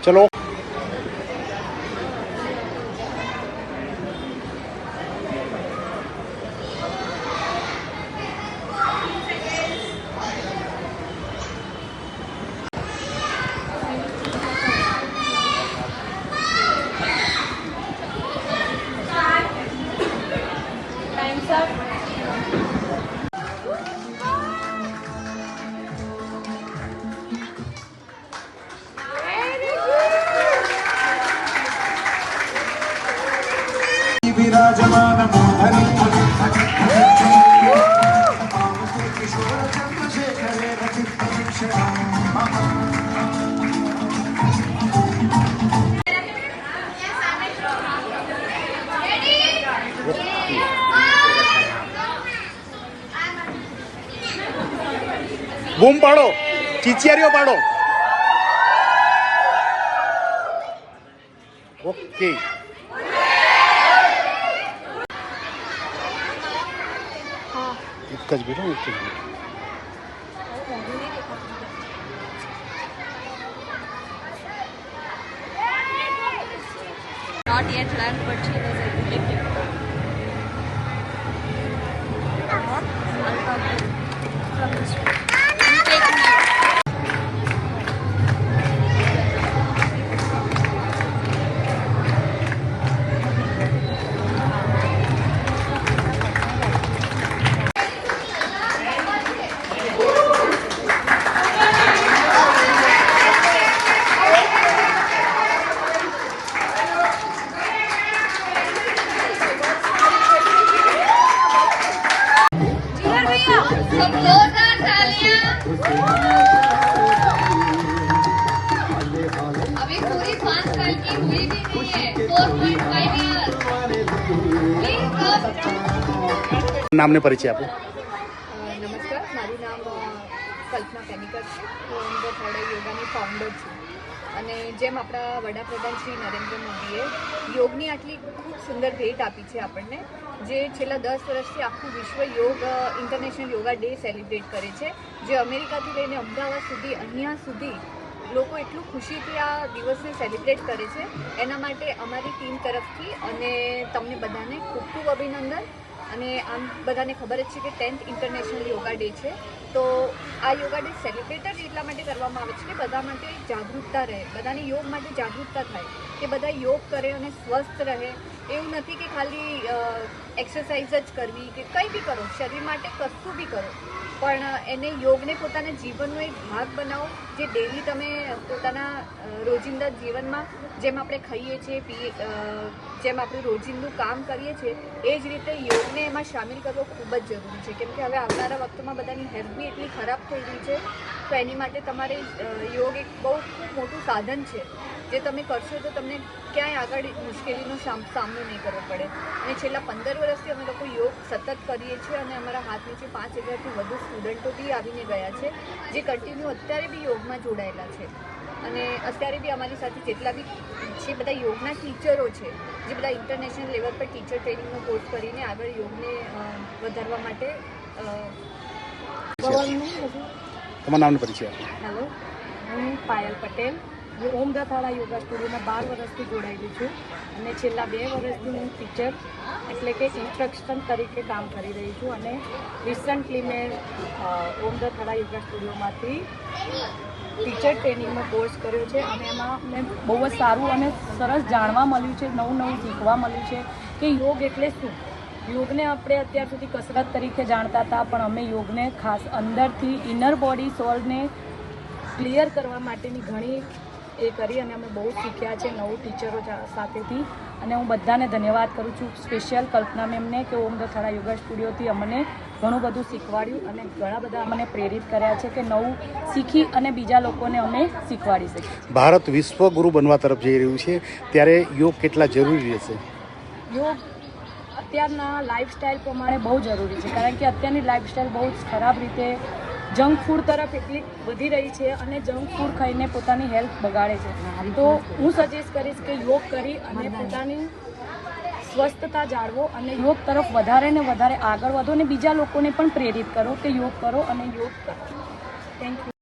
成龙 विराजमान मोहनी किशोर चंद्रशेखरे रचित બૂમ પાડો ચીચિયારીઓ પાડો okay 까지 밀어 이렇게. Not yet learned, but she was a good from the अभी पूरी पाँच साल की हुई भी नहीं है फोर पॉइंट फाइव ईयर नाम ने परिचय आपको અને જેમ આપણા વડાપ્રધાન શ્રી નરેન્દ્ર મોદીએ યોગની આટલી ખૂબ સુંદર ભેટ આપી છે આપણને, જે છેલ્લા દસ વર્ષથી આખું વિશ્વ યોગ ઇન્ટરનેશનલ યોગા ડે સેલિબ્રેટ કરે છે, જે અમેરિકાથી લઈને અમદાવાદ સુધી, અહીંયા સુધી લોકો એટલું ખુશીથી આ દિવસને સેલિબ્રેટ કરે છે. એના માટે અમારી ટીમ તરફથી અને તમને બધાને ખૂબ ખૂબ અભિનંદન. અને આમ બધાને ખબર જ છે કે ટેન્થ ઇન્ટરનેશનલ યોગા ડે છે. તો આ યોગા ડે સેલિબ્રેટ એટલા માટે કરવામાં આવે છે કે બધા માટે જાગૃતતા રહે, બધાને યોગ માટે જાગૃતતા થાય, કે બધા યોગ કરે અને સ્વસ્થ રહે. એવું નથી કે ખાલી એક્સરસાઇઝ જ કરવી કે કંઈ બી કરો, શરીર માટે કશું બી કરો. પણ એને યોગને પોતાના જીવનનો એક ભાગ બનાવો, જે ડેલી તમે પોતાના રોજિંદા જીવનમાં જેમ આપણે ખાઈએ છીએ, પીએ જેમ આપણે રોજિંદું કામ કરીએ છીએ, એ જ રીતે યોગને એમાં સામેલ કરવો ખૂબ જ જરૂરી છે. કેમ કે હવે આવનારા વખતમાં બધાની હેલ્થ બી એટલી ખરાબ થઈ રહી છે, તો એની માટે તમારે યોગ એક બહુ મોટું સાધન છે. જે તમે કરશો તો તમને ક્યાંય આગળ મુશ્કેલીનો સામ- સામનો નહીં કરવો પડે. અને છેલ્લા પંદર વર્ષથી અમે લોકો યોગ સતત કરીએ છીએ અને અમારા હાથ નીચે પાંચ હજારથી વધુ સ્ટુડન્ટો બી આવીને ગયા છે જે કન્ટિન્યુ અત્યારે બી યોગમાં જોડાયેલા છે. અને અત્યારે બી અમારી સાથે જેટલા બી છે બધા યોગના ટીચરો છે જે બધા ઇન્ટરનેશનલ લેવલ પર ટીચર ટ્રેનિંગનો કોર્સ કરીને આગળ યોગને વધારવા માટે તમારું તમારા પરિચય હેલો હું પાયલ પટેલ. હું ઓમ દથાળા યોગા સ્ટુડિયોમાં બાર વર્ષથી જોડાયેલી છું અને છેલ્લા બે વર્ષથી હું ટીચર એટલે કે ઇન્સ્ટ્રક્શન તરીકે કામ કરી રહી છું અને રિસન્ટલી મેં ઓમ દથાળા યોગા સ્ટુડિયોમાંથી ટીચર ટ્રેનિંગનો કોર્સ કર્યો છે અને એમાં મેં બહુ જ સારું અને સરસ જાણવા મળ્યું છે, નવું નવું શીખવા મળ્યું છે કે યોગ એટલે શું? યોગને આપણે અત્યાર સુધી કસરત તરીકે જાણતા હતા, પણ અમે યોગને ખાસ અંદરથી ઇનર બોડી સોલને ક્લિયર કરવા માટેની ઘણી એ કરી અને અમે બહુ શીખ્યા છે નવું ટીચરો સાથેથી. અને હું બધાને ધન્યવાદ કરું છું. સ્પેશિયલ કલ્પના મેમને કે ઓમ દથાડા યોગા સ્ટુડિયોથી અમને ઘણું બધું શીખવાડ્યું અને ઘણા બધા અમને પ્રેરિત કર્યા છે કે નવું શીખી અને બીજા લોકોને અમે શીખવાડી શકીએ. ભારત વિશ્વ ગુરુ બનવા તરફ જઈ રહ્યું છે. ત્યારે યોગ કેટલા જરૂરી રહેશે? યોગ અત્યારના લાઈફસ્ટાઈલ પ્રમાણે બહુ જરૂરી છે. કારણ કે અત્યારની લાઈફસ્ટાઈલ બહુ જ ખરાબ રીતે જંક ફૂડ તરફ એટલી વધી રહી છે અને જંક ફૂડ ખાઈને પોતાની હેલ્થ બગાડે છે. તો હું સજેસ્ટ કરીશ કે યોગ કરી અને પોતાની સ્વસ્થતા જાળવો અને યોગ તરફ વધારે ને વધારે આગળ વધો અને બીજા લોકોને પણ પ્રેરિત કરો કે યોગ કરો અને યોગ કરો. Thank you